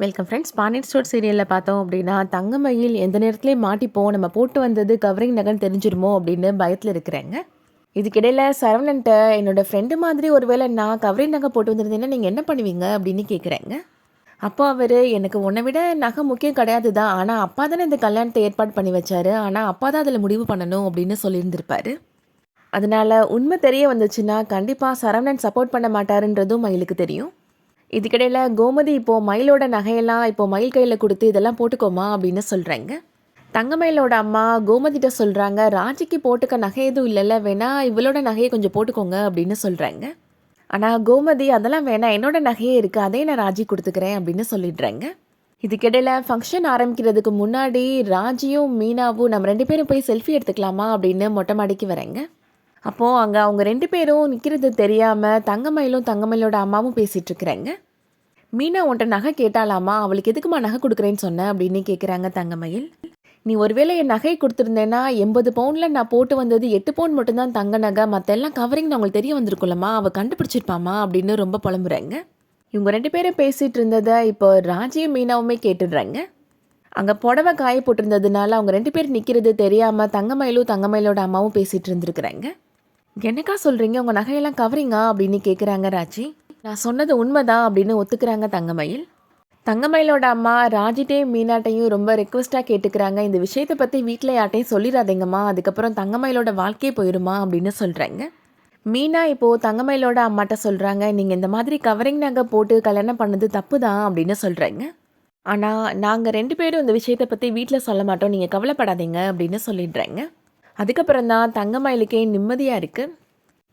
Welcome friends Pandian store சீரியலில் பார்த்தோம் அப்படின்னா தங்கமயில் எந்த நேரத்துலேயும் மாட்டிப்போம் நம்ம போட்டு வந்தது கவரிங் நகன் தெரிஞ்சிருமோ அப்படின்னு பயத்தில் இருக்கிறேங்க. இதுக்கிடையில் சரவணன்ட்ட என்னோடய ஃப்ரெண்டு மாதிரி ஒருவேளை நான் கவரிங் நகை போட்டு வந்திருந்தேன்னா நீங்கள் என்ன பண்ணுவீங்க அப்படின்னு கேட்குறேங்க அப்போ அவர் எனக்கு உன்னை விட நகை முக்கியம் கிடையாது தான் ஆனால் அப்பா தானே இந்த கல்யாணத்தை ஏற்பாடு பண்ணி வச்சாரு ஆனால் அப்பா தான் அதில் முடிவு பண்ணணும் அப்படின்னு சொல்லியிருந்திருப்பார். அதனால் உண்மை தெரிய வந்துச்சுன்னா கண்டிப்பாக சரவணன் சப்போர்ட் பண்ண மாட்டாருன்றதும் மயிலுக்கு தெரியும். இதுக்கிடையில் கோமதி இப்போது மயிலோட நகையெல்லாம் இப்போது மயில் கையில் கொடுத்து இதெல்லாம் போட்டுக்கோமா அப்படின்னு சொல்கிறாங்க தங்கமயிலோட அம்மா கோமதிட்ட சொல்கிறாங்க ராஜிக்கு போட்டுக்க நகை எதுவும் இல்லைல்ல வேணா இவளோட நகையை கொஞ்சம் போட்டுக்கோங்க அப்படின்னு சொல்கிறாங்க ஆனால் கோமதி அதெல்லாம் வேணாம் என்னோட நகையே இருக்குது அதே நான் ராஜி கொடுத்துக்கிறேன் அப்படின்னு சொல்லிடுறாங்க. இதுக்கிடையில் ஃபங்க்ஷன் ஆரம்பிக்கிறதுக்கு முன்னாடி ராஜியும் மீனாவும் நம்ம ரெண்டு பேரும் போய் செல்ஃபி எடுத்துக்கலாமா அப்படின்னு மொட்டை மாடிக்கு வரேங்க அப்போது அங்கே அவங்க ரெண்டு பேரும் நிற்கிறது தெரியாமல் தங்கமயிலும் தங்கமயிலோட அம்மாவும் பேசிகிட்டு இருக்கிறாங்க. மீனா உன்ட்ட நகை கேட்டாலாமா? அவளுக்கு எதுக்குமா நகை கொடுக்குறேன்னு சொன்னேன் அப்படின்னு கேட்குறாங்க தங்கமயில். நீ ஒருவேளை என் நகை கொடுத்துருந்தேன்னா எண்பது பவுனில் நான் போட்டு வந்தது எட்டு பவுன் மட்டும்தான் தங்க நகை. மற்ற எல்லாம் கவரிங் அவங்களுக்கு தெரிய வந்திருக்குல்லம்மா அவள் கண்டுபிடிச்சிருப்பாமா அப்படின்னு ரொம்ப புலம்புறாங்க. இவங்க ரெண்டு பேரும் பேசிகிட்டு இருந்ததை இப்போ ராஜியும் மீனாவுமே கேட்டுடுறாங்க. அங்கே புடவை காய போட்டிருந்ததுனால அவங்க ரெண்டு பேர் நிற்கிறது தெரியாமல் தங்கமயிலும் தங்கமயிலோட அம்மாவும் பேசிகிட்டு இருந்திருக்கிறாங்க. என்னக்கா சொல்கிறீங்க உங்கள் நகையெல்லாம் கவரிங்கா? அப்படின்னு கேட்குறாங்க ராஜி. நான் சொன்னது உண்மைதான் அப்படின்னு ஒத்துக்கிறாங்க தங்கமயில். தங்கமயிலோட அம்மா ராஜிட்டையும் மீனாட்டையும் ரொம்ப ரெக்வஸ்ட்டாக கேட்டுக்கிறாங்க. இந்த விஷயத்தை பற்றி வீட்டில் யார்ட்டையும் சொல்லிடாதீங்கம்மா. அதுக்கப்புறம் தங்கமயிலோட வாழ்க்கையே போயிடுமா அப்படின்னு சொல்கிறாங்க மீனா இப்போது தங்கமயிலோட அம்மாட்ட சொல்கிறாங்க நீங்கள் இந்த மாதிரி கவரிங் நகை போட்டு கல்யாணம் பண்ணது தப்பு தான் அப்படின்னு சொல்கிறாங்க ஆனால் நாங்கள் ரெண்டு பேரும் இந்த விஷயத்தை பற்றி வீட்டில் சொல்ல மாட்டோம். நீங்கள் கவலைப்படாதீங்க அப்படின்னு சொல்லிடுறாங்க. அதுக்கப்புறம் தான் தங்கமயிலுக்கே நிம்மதியாக இருக்குது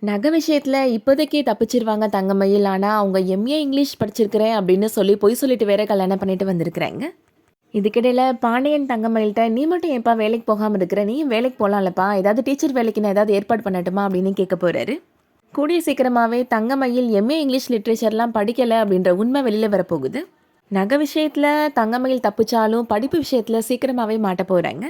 நகை விஷயத்தில் இப்போதைக்கு தப்பிச்சிருவாங்க தங்கமயில். ஆனால் அவங்க எம்ஏ இங்கிலீஷ் படிச்சிருக்கிறேன் அப்படின்னு சொல்லி பொய் சொல்லிட்டு வேற கல்யாணம் பண்ணிட்டு வந்திருக்கிறாங்க. இதுக்கிடையில் பாண்டியன் தங்கமயில்கிட்ட நீ மட்டும் ஏன்ப்பா வேலைக்கு போகாமல் இருக்கிற? நீ வேலைக்கு போகலாம்லப்பா ஏதாவது டீச்சர் வேலைக்கு நான் ஏதாவது ஏற்பாடு பண்ணட்டுமா? அப்படின்னு கேட்க போகிறாரு கூடிய சீக்கிரமாகவே தங்கமயில் எம்ஏ இங்கிலீஷ் லிட்ரேச்சர்லாம் படிக்கலை அப்படின்ற உண்மை வெளியில் வரப்போகுது. நகை விஷயத்தில் தங்கமயில் தப்பிச்சாலும் படிப்பு விஷயத்தில் சீக்கிரமாகவே மாட்ட போகிறாங்க